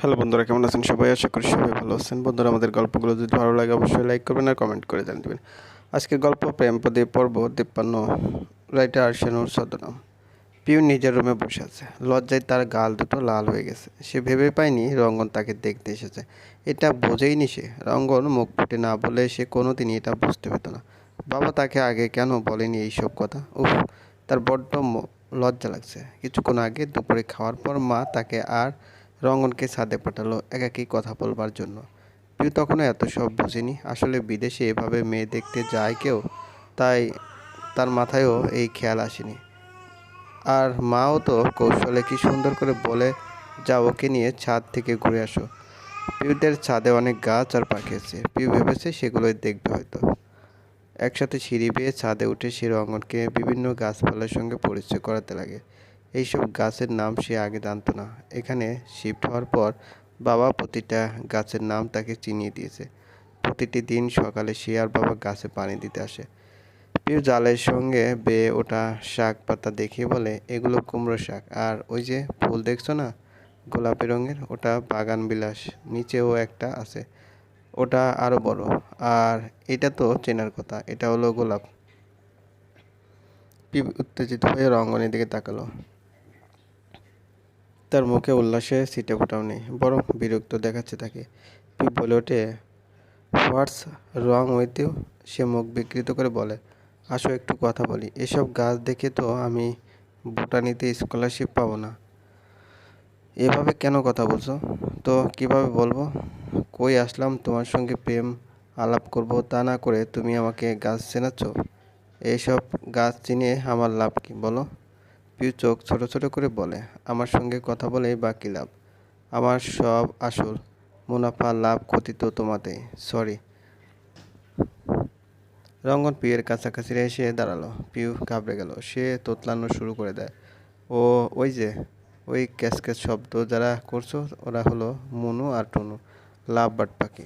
Hello বন্ধুরা, কেমন আছেন? সবাই আশা করি সবাই ভালো আছেন। বন্ধুরা, আমাদের গল্পগুলো যদি ভালো লাগে, অবশ্যই লাইক করবেন আর কমেন্ট করে জানিয়ে দেবেন। আজকের গল্প, প্রেম পদে পর্ব, তিপ্পান্ন। রাইটার আর্সেনুর ছদ্মনাম। পিউ নিজের রুমে বসে আছে। লজ্জায় তার গাল দুটো লাল হয়ে গেছে। সে ভেবে পায়নি রঙ্গন তাকে দেখতে এসেছে। এটা বোঝেইনি সে। রঙ্গন মুখ ফুটে না বলে সে কোনোদিনই এটা বুঝতে পেত না। বাবা তাকে আগে কেন বলেনি এইসব কথা? উফ, তার বড্ড লজ্জা লাগছে। কিছুক্ষণ আগে দুপুরে খাওয়ার পর মা তাকে আর রঙ্গনকে ছাদে পাঠালো একাকী কথা বলবার জন্য। পিউ তখনও এত সব বুঝেনি। আসলে বিদেশে এভাবে মেয়ে দেখতে যায় কেউ? তাই তার মাথায়ও এই খেয়াল আসেনি। আর মাও তো কৌশলে কি সুন্দর করে বলে যা ওকে নিয়ে ছাদ থেকে ঘুরে আসো। পিউদের ছাদে অনেক গাছ আর পাখি আছে। পিউ ভেবেছে সেগুলোই দেখবে হয়তো। একসাথে সিঁড়ি বেয়ে ছাদে উঠে সে রঙ্গনকে বিভিন্ন গাছপালার সঙ্গে পরিচয় করাতে লাগে। এইসব গাছের নাম সে আগে জানতো না। এখানে শিফট হওয়ার পর বাবা প্রতিটা গাছের নাম তাকে চিনিয়ে দিয়েছে। প্রতিটি দিন সকালে সে আর বাবা গাছে পানি দিতে আসে। পিউ জালের সঙ্গে বেয়ে ওঠা শাক পাতা দেখিয়ে বলে, এগুলো কুমড়ো শাক। আর ওই যে ফুল দেখছ না? গোলাপি রঙের? ওটা বাগান বিলাস। নিচেও একটা আছে। ওটা আরও বড়। আর এটা তো চেনার কথা। এটা হলো গোলাপ। পিউ উত্তেজিত হয়ে রঙ্গনের দিকে তাকালো। তার মুখে উল্লাসে সিটে ফোটাও নেই বরং বিরক্ত দেখাচ্ছে তাকে। পিউ বলে ওঠে, হোয়াটস রং উইথ সে মুখ বিকৃত করে বলে, আসো একটু কথা বলি, এসব গাছ দেখে তো আমি বোটানিতে স্কলারশিপ পাবো না। এভাবে কেন কথা বলছো? তো কীভাবে বলব? কই আসলাম, তোমার সঙ্গে প্রেম আলাপ করব তা না করে তুমি আমাকে গাছ চেনাচ্ছ? এইসব গাছ চিনিয়ে আমার লাভ কি, বলো? পিউ চোখ ছোট ছোট করে বলে, আমার সঙ্গে কথা বলেই বাকি লাভ। আমার সব আসল। মুনাফা, লাভ, ক্ষতি তো তোমাতেই। সরি। রঙ্গন পিউয়ের কাছাকাছি এসে দাঁড়াল। পিউ ঘাবড়ে গেল। সে তোতলানো শুরু করে দেয়। ও, ওই যে, ওই ক্যাস ক্যাস শব্দ যারা করছ, ওরা হলো মনু আর টুনু। লাভ বাট পাখি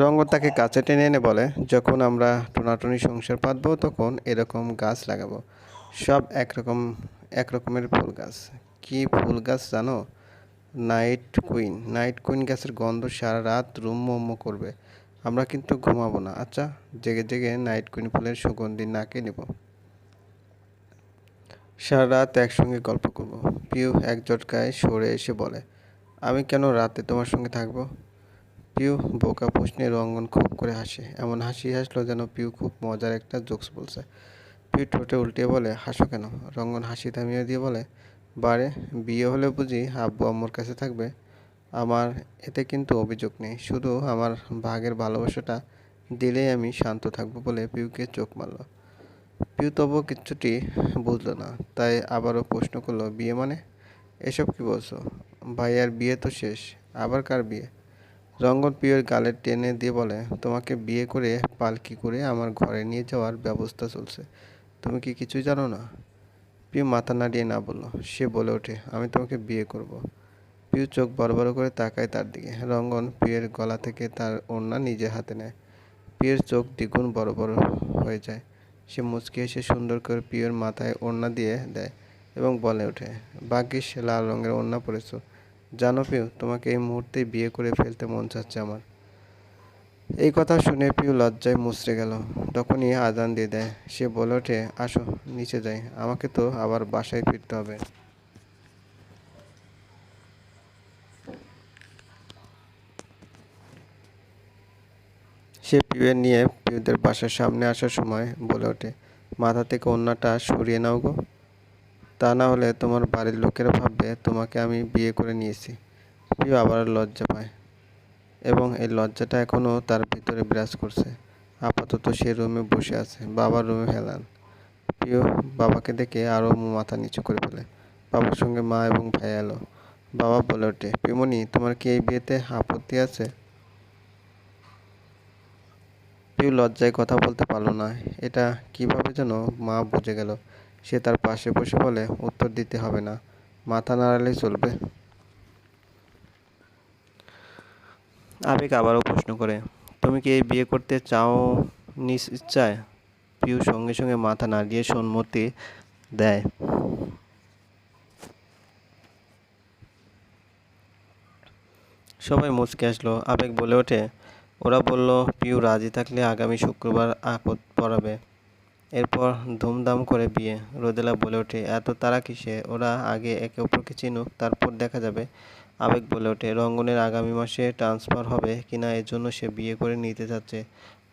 রঙ্গন তাকে কাছে টেনে এনে বলে, যখন আমরা টোনাটুনি সংসার পাতবো, তখন এরকম গাছ লাগাবো। সব একরকম, একরকমের ফুল গাছ। কি ফুল গাছ জানো? Night queen. নাইট কুইন গাছের গন্ধ সারা রাত রুম মোমো করবে। আমরা কিন্তু ঘুমাবো না। আচ্ছা জেগে জেগে নাইট কুইন ফুলের সুগন্ধি নাকে নেব। সারা রাত একসঙ্গে গল্প করব। পিউ এক জটকায় সরে এসে বলে, আমি কেন রাতে তোমার সঙ্গে থাকব? পিউ বোকা প্রশ্নে রঙ্গন খুব করে হাসে। এমন হাসি হাসলো যেন পিউ খুব মজার একটা জোকস বলছে। পিউ ঠোঁটে উল্টিয়ে বলে, হাসো কেন? রঙ্গন হাসি থামিয়ে দিয়ে বলে, বারে, বিয়ে হলে বুঝি আব্বু আম্মুর কাছে থাকবে। আমার এতে কিন্তু অভিযোগ নেই। শুধু আমার ভাগের ভালোবাসাটা দিলেই আমি শান্ত থাকব বলে পিউকে চোখ মারল। পিউ তবুও কিচ্ছুটি বুঝলো না, তাই আবারও প্রশ্ন করল, বিয়ে মানে? এসব কি বলছো? ভাইয়ার বিয়ে তো শেষ, আবার কার বিয়ে? রঙ্গন পিওর গালে টেনে দিয়ে বলে, তোমাকে বিয়ে করে পালকি করে আমার ঘরে নিয়ে যাওয়ার ব্যবস্থা চলছে। তুমি কি কিছুই জানো না? পিউ মাথা নাড়িয়ে না বলল। সে বলে ওঠে, আমি তোমাকে বিয়ে করব। পিউ চোখ বড় বড় করে তাকায় তার দিকে। রঙ্গন পিয়ের গলা থেকে তার ওড়না নিজে হাতে নেয়। পিয়ের চোখ দ্বিগুণ বড় বড় হয়ে যায়। সে মুচকি এসে সুন্দর করে পিয়ের মাথায় ওড়না দিয়ে দেয় এবং বলে ওঠে, ভাগ্যিস, লাল রঙের ওড়না পরেছো। জানো পিউ, তোমাকে এই মুহূর্তে বিয়ে করে ফেলতে মন চাচ্ছে আমার। এই কথা শুনে পিউ লজ্জায় মুচড়ে গেল। তখনই আজান দিয়ে দেয়। সে বলে ওঠে, আসো, নিচে যাই। আমাকে তো আবার বাসায় ফিরতে হবে। সে পিউয়ের নিয়ে পিউদের বাসার সামনে আসার সময় বলে ওঠে, মাথা থেকে অন্যটা সরিয়ে নাও গো। তা না হলে তোমার বাড়ির লোকেরা ভাববে, তোমাকে আমি বিয়ে করে নিয়েছি। পিউ আবার লজ্জা পায় এবং এই লজ্জাটা এখনও তার ভিতরে বিরাজ করছে। আপাতত সে রুমে বসে আছে, বাবার রুমে হেলান প্রিয় বাবাকে দেখে আরও মাথা নিচু করে ফেলে। বাবার সঙ্গে মা এবং ভাই এলো। বাবা বলে ওঠে, পিমনি, তোমার কি এই বিয়েতে আপত্তি আছে? পিউ লজ্জায় কথা বলতে পারল না। এটা কীভাবে যেন মা বুঝে গেল। সে তার পাশে বসে বলে, উত্তর দিতে হবে না। মাথা নাড়ালেই চলবে। আবেগ আবারও প্রশ্ন করে, তুমি কি এই বিয়ে করতে চাও নিজ ইচ্ছায় পিউ সঙ্গে সঙ্গে মাথা নাড়িয়ে সম্মতি দেয়। সবাই মুচকে আসলো। আবেগ বলে ওঠে, ওরা বলল পিউ রাজি থাকলে আগামী শুক্রবার আপদ পড়াবে। এরপর ধুমধাম করে বিয়ে। রোদেলা বলে ওঠে, এত তারা কিসে? ওরা আগে একে অপরকে চিনুক, তারপর দেখা যাবে। আবেগ বলে ওঠে, রঙ্গনের আগামী মাসে ট্রান্সফার হবে কিনা এর জন্য সে বিয়ে করে নিতে যাচ্ছে।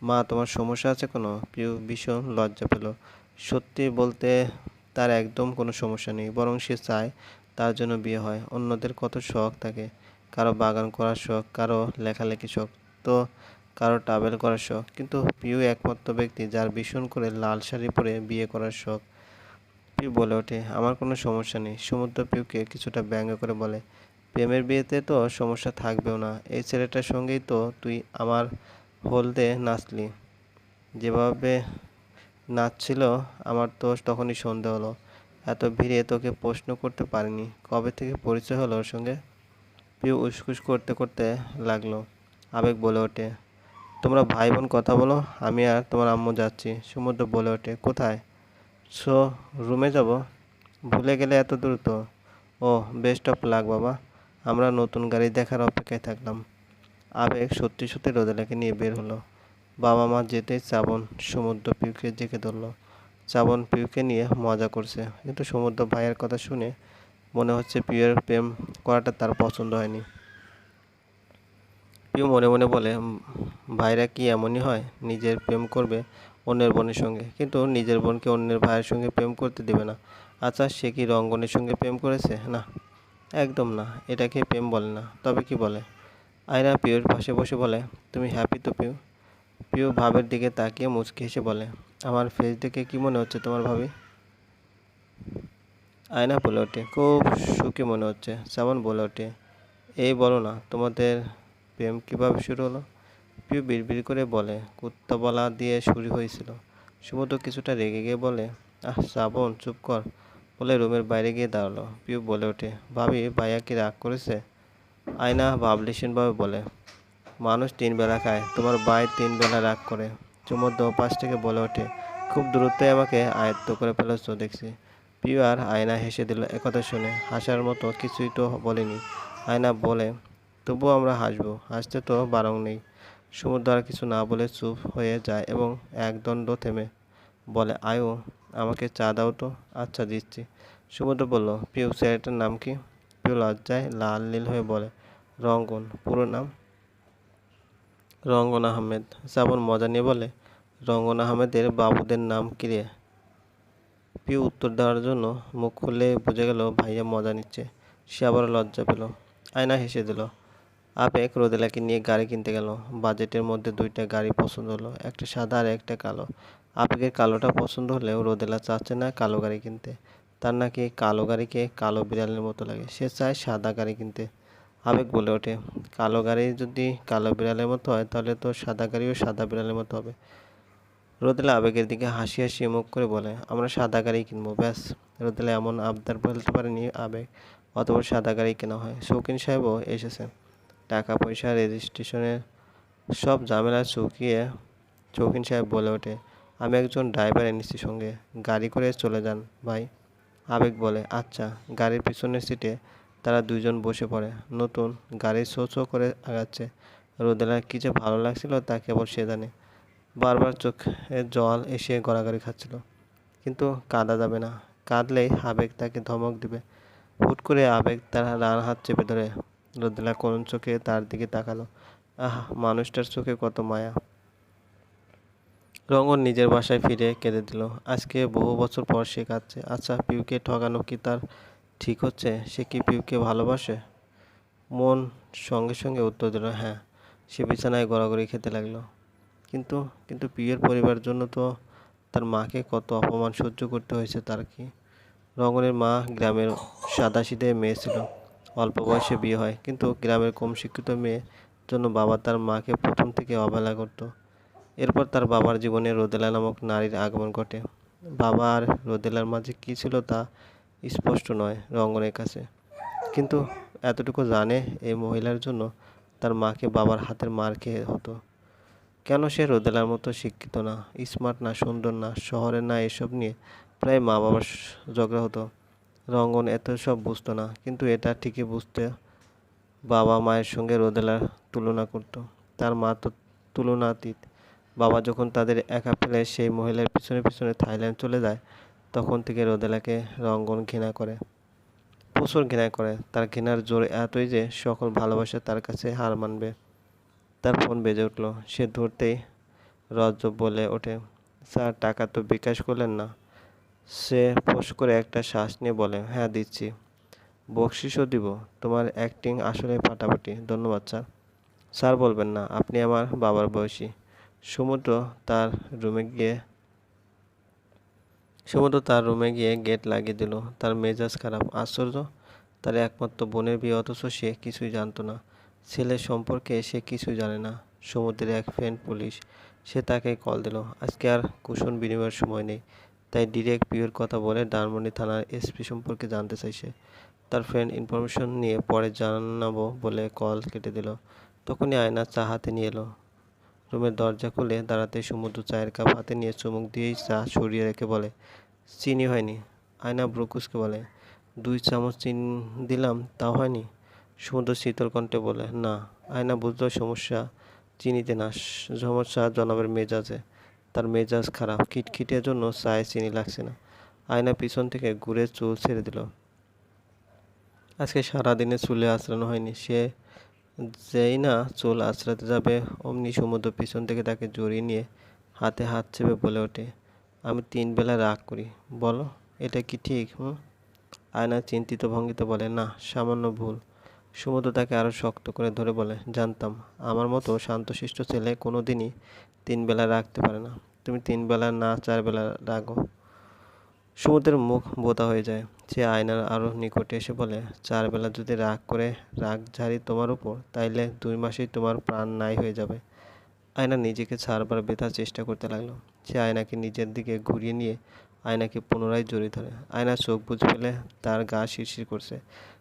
মা, তোমার সমস্যা আছে কোনো? পিউ ভীষণ লজ্জা পেল। সত্যি বলতে তার একদম কোনো সমস্যা নেই, বরং সে চায় তার জন্য বিয়ে হয়। অন্যদের কত শখ থাকে, কারও বাগান করার শখ, কারও লেখালেখি শখ। তো কারও ট্রাভেল করার শখ, কিন্তু পিউ একমাত্র ব্যক্তি যার ভীষণ করে লাল শাড়ি পরে বিয়ে করার শখ। পিউ বলে ওঠে, আমার কোনো সমস্যা নেই। সমুদ্র পিউকে কিছুটা ব্যঙ্গ করে বলে, প্রেমের বিয়েতে তো সমস্যা থাকবেও না। এই ছেলেটার সঙ্গেই তো তুই আমার হলদে নাচলি। যেভাবে নাচছিল, আমার তো তখনই সন্ধে হলো। এত ভিড়ে তোকে প্রশ্ন করতে পারিনি। কবে থেকে পরিচয় হলো ওর সঙ্গে? পিউ উসকুস করতে করতে লাগল। আবেগ বলে ওঠে তোমরা ভাই বোন কথা বলো, আমি আর তোমার আম্মু যাচ্ছি। সমুদ্র বলে ওঠে, কোথায়? সো, রুমে যাব। ভুলে গেলে এত দূর তো? ও বেস্ট অফ লাক বাবা। আমরা নতুন গাড়ি দেখার অপেক্ষায় থাকলাম। আবেগ সত্যি সত্যি রোদেলাকে নিয়ে বের হলো। বাবা মা যেতেই চাবন সমুদ্র পিউকে জেঁকে ধরলো। চাবন পিউকে নিয়ে মজা করছে, কিন্তু সমুদ্র ভাইয়ের কথা শুনে মনে হচ্ছে পিউয়ের প্রেম করাটা তার পছন্দ হয়নি। পিউ মনে মনে বলে ভাইরা কি এমনই হয়? নিজের প্রেম করবে অন্যের বোনের সঙ্গে? কিন্তু নিজের বোনকে অন্যের ভাইয়ের সঙ্গে প্রেম করতে দেবে না। আচ্ছা সে কি রঙ্গনের সঙ্গে প্রেম করেছে? না। একদম না, এটাকে প্রেম বলে না। তবে কি বলে? আয়না পিউর পাশে বসে বলে, তুমি হ্যাপি তো পিউ? পিউ ভাবের দিকে তাকিয়ে মুচকি হেসে বলে, আমার ফেস দেখে কি মনে হচ্ছে তোমার ভাবি? আয়না বলে ওঠে, খুব সুখী মনে হচ্ছে। শ্রাবণ বলে ওঠে, এই বলো না, তোমাদের প্রেম কীভাবে শুরু হলো? পিউ বিড়বিড় করে বলে, কুত্তা বলা দিয়ে শুরু হয়েছিল। সমুদ্র কিছুটা রেগে গিয়ে বলে, আহ, শ্রাবণ, চুপ কর। বলে রুমের বাইরে গিয়ে দাঁড়াল। পিউ বলে ওঠে, ভাবি, ভাইয়া কি রাগ করেছে? আয়না ভাবলিসীনভাবে বলে, মানুষ তিন বেলা খায়, তোমার ভাই তিন বেলা রাগ করে। সমুদ্র পাশ থেকে বলে ওঠে, খুব দ্রুতই আমাকে আয়ত্ত করে ফেলেছ দেখছি। পিউ আর আয়না হেসে দিল একথা শুনে। হাসার মতো কিছুই তো বলেনি। আয়না বলে তবুও আমরা হাসবো। হাসতে তো বারং নেই। সমুদ্র আর কিছু না বলে চুপ হয়ে যায় এবং একদণ্ড থেমে বলে, আয়ু, আমাকে চা দাও তো। আচ্ছা দিচ্ছি। সমুদ্র বলল, পিউ, ছেলেটার নাম কি? পিউ লজ্জায় লাল নীল হয়ে বলে, রঙ্গন। পুরো নাম রঙ্গন আহমেদ। শ্রাবণ মজা নিয়ে বলে, রঙ্গন আহমেদের বাবুদের নাম কি রে? পিউ উত্তর দেওয়ার জন্য মুখ খুলে বুঝে গেল, ভাইয়া মজা নিচ্ছে। সে আবার লজ্জা পেল। আয়না হেসে দিল আবেগ রোদেলাকে নিয়ে গাড়ি কিনতে গেল। বাজেটের মধ্যে দুইটা গাড়ি পছন্দ হলো, একটা সাদা আর একটা কালো। আবেগের কালোটা পছন্দ হলেও রোদেলা চাচ্ছে না কালো গাড়ি কিনতে। তার নাকি কালো গাড়িকে কালো বিড়ালের মতো লাগে। সে চায় সাদা গাড়ি কিনতে। আবেগ বলে ওঠে, কালো গাড়ি যদি কালো বিড়ালের মতো হয়, তাহলে তো সাদা গাড়িও সাদা বিড়ালের মতো হবে। রোদেলা আবেগের দিকে হাসি হাসি মুখ করে বলে, আমরা সাদা গাড়ি কিনবো, ব্যাস। রোদেলা এমন আবদার বলতে পারেনি আবেগ, অতপর সাদা গাড়ি কেনা হয়। শৌখিন সাহেবও এসেছে টাকা পয়সা রেজিস্ট্রেশনের সব ঝামেলা চুকিয়ে শৌখিন সাহেব বলে ওঠে, আমি একজন ড্রাইভার এনেছি সঙ্গে, গাড়ি করে চলে যান, ভাই। আবেগ বলে আচ্ছা। গাড়ির পিছনের সিটে তারা দুইজন বসে পড়ে, নতুন গাড়ি শো শো করে আগাচ্ছে। রোদেলার কী যে ভালো লাগছিল তা কেবল সে জানে। বারবার চোখে জল এসে গড়াগড়ি খাচ্ছিল, কিন্তু কাঁদা যাবে না। কাঁদলেই আবেগ তাকে ধমক দিবে। হুট করে আবেগ তার রান হাত চেপে ধরে রোদেলা কোন চোখে তার দিকে তাকালো। আহ, মানুষটার চোখে কত মায়া। রঙ্গন নিজের বাসায় ফিরে কেঁদে দিল। আজকে বহু বছর পর সে কাঁদছে। আচ্ছা পিউকে ঠকানো কি তার ঠিক হচ্ছে? সে কি পিউকে ভালোবাসে? মন সঙ্গে সঙ্গে উত্তর দিল হ্যাঁ। সে বিছানায় গড়াগড়ি খেতে লাগল। কিন্তু কিন্তু পিউয়ের পরিবার জন্য তো তার মাকে কত অপমান সহ্য করতে হয়েছে তার কি? রঙ্গনের মা গ্রামের সাদাসিধে মেয়ে ছিল। অল্প বয়সে বিয়ে হয়। কিন্তু গ্রামের কম শিক্ষিত মেয়ের জন্য বাবা তার মাকে প্রথম থেকে অবহেলা করত। এরপর তার বাবার জীবনে রোদেলা নামক নারীর আগমন ঘটে। বাবা আর রোদেলার মাঝে কী ছিল তা স্পষ্ট নয় রঙ্গনের কাছে। কিন্তু এতটুকু জানে এই মহিলার জন্য তার মাকে বাবার হাতের মার খেয়ে হতো। কেন সে রোদেলার মতো শিক্ষিত না, স্মার্ট না, সুন্দর না, শহরে না এসব নিয়ে প্রায় মা বাবার ঝগড়া হতো। রঙ্গন এত সব বুঝতো না, কিন্তু এটা ঠিকই বুঝতে বাবা মায়ের সঙ্গে রোদেলার তুলনা করতো। তার মা তো তুলনাতীত। বাবা যখন তাদের একা ফেলে সেই মহিলার পিছনে পিছনে থাইল্যান্ড চলে যায়, তখন থেকে রোদেলাকে রঙ্গন ঘৃণা করে। প্রচুর ঘৃণা করে। তার ঘৃণার জোর এতই যে সকল ভালোবাসা তার কাছে হার মানবে। তার ফোন বেজে উঠল। সে ধরতেই রজ্জব বলে ওঠে, স্যার, টাকা তো বিকাশ করলেন না। সে ফোঁস করে একটা শ্বাস নিয়ে বলে হ্যাঁ দিচ্ছি। বকশিসও দিব। তোমার অ্যাক্টিং আসলে ফাটাফাটি। ধন্যবাদ, স্যার। স্যার, বলবেন না। আপনি আমার বাবার বয়সী। সমুদ্র তার রুমে গিয়ে, সমুদ্র তার রুমে গিয়ে গেট লাগিয়ে দিল। তার মেজাজ খারাপ। আশ্চর্য। তার একমাত্র বোনের বিয়ে, অথচ সে কিছুই জানতো না। ছেলের সম্পর্কে সে কিছুই জানে না। সমুদ্রের এক ফ্রেন্ড পুলিশ, সে তাকে কল দিল। আজকে আর কুশন বিনিময়ের সময় নেই। তাই ডিরেক্ট পিওর কথা বলে ডানমন্ডি থানার এসপি সম্পর্কে জানতে চাইছে। তার ফ্রেন্ড ইনফরমেশন নিয়ে পরে জানাব বলে কল কেটে দিল। তখনই আয়না চা হাতে নিয়ে এলো। রুমের দরজা খুলে দাঁড়াতে সমুদ্র চায়ের কাপ হাতে নিয়ে চুমুক দিয়েই চা সরিয়ে রেখে বলে, চিনি হয়নি। আয়না ব্রকুসকে বলে, দুই চামচ চিনি দিলাম, তাও হয়নি? সমুদ্র শীতল কণ্ঠে বলে, না। আয়না বুঝলো সমস্যা, চিনিতে না, সমস্যা জনাবের মেজাজে। তার মেজাজ খারাপ খিটখিটের জন্য চায়ে চিনি লাগছে না। আয়না পিছন থেকে ঘুরে চুল ছেড়ে দিল। আজকে সারাদিনে চুলে আঁচড়ানো হয়নি। সে যেই না চুল আঁচড়াতে যাবে, অমনি সমুদ্র পিছন থেকে তাকে জড়িয়ে নিয়ে হাতে হাত চেপে বলে ওঠে, আমি তিন বেলা রাগ করি। বলো, এটা কি ঠিক, হুম? আয়না চিন্তিত ভঙ্গিতে বলে, না, সামান্য ভুল। সমুদ্র তাকে আরও শক্ত করে ধরে বলে, জানতাম। আমার মতো শান্তশিষ্ট ছেলে কোনো দিনই তিন বেলা রাখতে পারে না। তুমি তিন বেলা না চার বেলা রাগো সমুদ্রের মুখ বোতা হয়ে যায়। সে আয়নার আরও নিকটে এসে বলে, চার বেলা যদি রাগ করে রাগ ঝাড়ি তোমার উপর, তাইলে দুই মাসেই তোমার প্রাণ নাই হয়ে যাবে। আয়না নিজেকে ছাড়বার বেতার চেষ্টা করতে লাগল। সে আয়নাকে নিজের দিকে ঘুরিয়ে নিয়ে আয়নাকে পুনরায় জড়িয়ে ধরে। আয়না চোখ বুঝে ফেলে তার গা শিরশির করছে।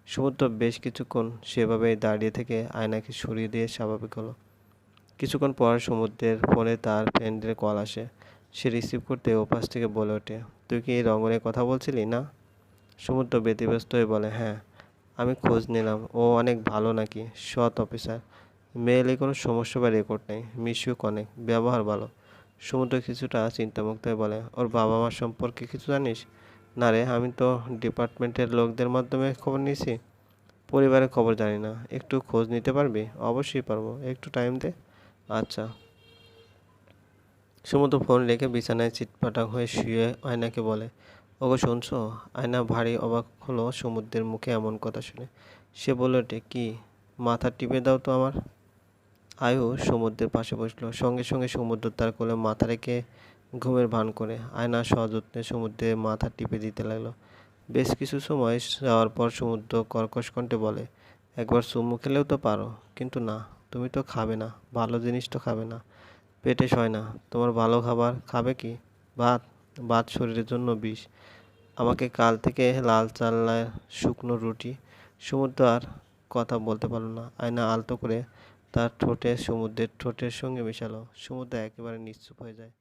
সমুদ্র বেশ কিছুক্ষণ সেভাবেই দাঁড়িয়ে থেকে আয়নাকে সরিয়ে দিয়ে স্বাভাবিক হলো। কিছুক্ষণ পর সমুদ্রের ফোনে তার ফ্রেন্ডের কল আসে। সে রিসিভ করতে ওপাশ থেকে বলে ওঠে, তুই কি এই রঙনের কথা বলছিলি না? সমুদ্র ব্যতিব্যস্ত হয়ে বলে হ্যাঁ আমি খোঁজ নিলাম। ও অনেক ভালো নাকি? সৎ অফিসার। মেয়েলে কোনো সমস্যা বা রেকর্ড নেই। মিশুক অনেক ব্যবহার ভালো। সমুদ্র কিছুটা চিন্তামুক্ত হয়ে বলে, ওর বাবা মা সম্পর্কে কিছু জানিস? না রে, আমি তো ডিপার্টমেন্টের লোকদের মাধ্যমে খবর নিয়েছি। পরিবারের খবর জানি না। একটু খোঁজ নিতে পারবি? অবশ্যই পারব। একটু টাইম দে। আচ্ছা। সমুদ্র ফোন রেখে বিছানায় চিটপাটাং হয়ে শুয়ে আয়নাকে বলে, ওগো, শুনছো? আয়না ভারী অবাক হলো সমুদ্রের মুখে এমন কথা শুনে। সে বলে ওঠে কি, মাথা টিপে দাও তো আমার? আয়ু সমুদ্রের পাশে বসল। সঙ্গে সঙ্গে সমুদ্র তার কোলে মাথা রেখে ঘুমের ভান করে। আয়না সযত্নে সমুদ্রে মাথা টিপে দিতে লাগল। বেশ কিছু সময় যাওয়ার পর সমুদ্র কর্কশ কণ্ঠে বলে, একবার চুমু খেলেও তো পারো, কিন্তু না, তুমি তো খাবে না, ভালো জিনিস তো খাবে না। পেটে সয় না, তোমার ভালো খাবার খাবে কি? ভাত? ভাত শরীরের জন্য বিষ। আমাকে কাল থেকে লাল চাল্লায় শুকনো রুটি। সমুদ্র আর কথা বলতে পারল না। আয়না আলতো করে তার ঠোঁটে সমুদ্রের ঠোঁটের সঙ্গে মেশালো। সমুদ্র একেবারে নিশ্চুপ হয়ে যায়।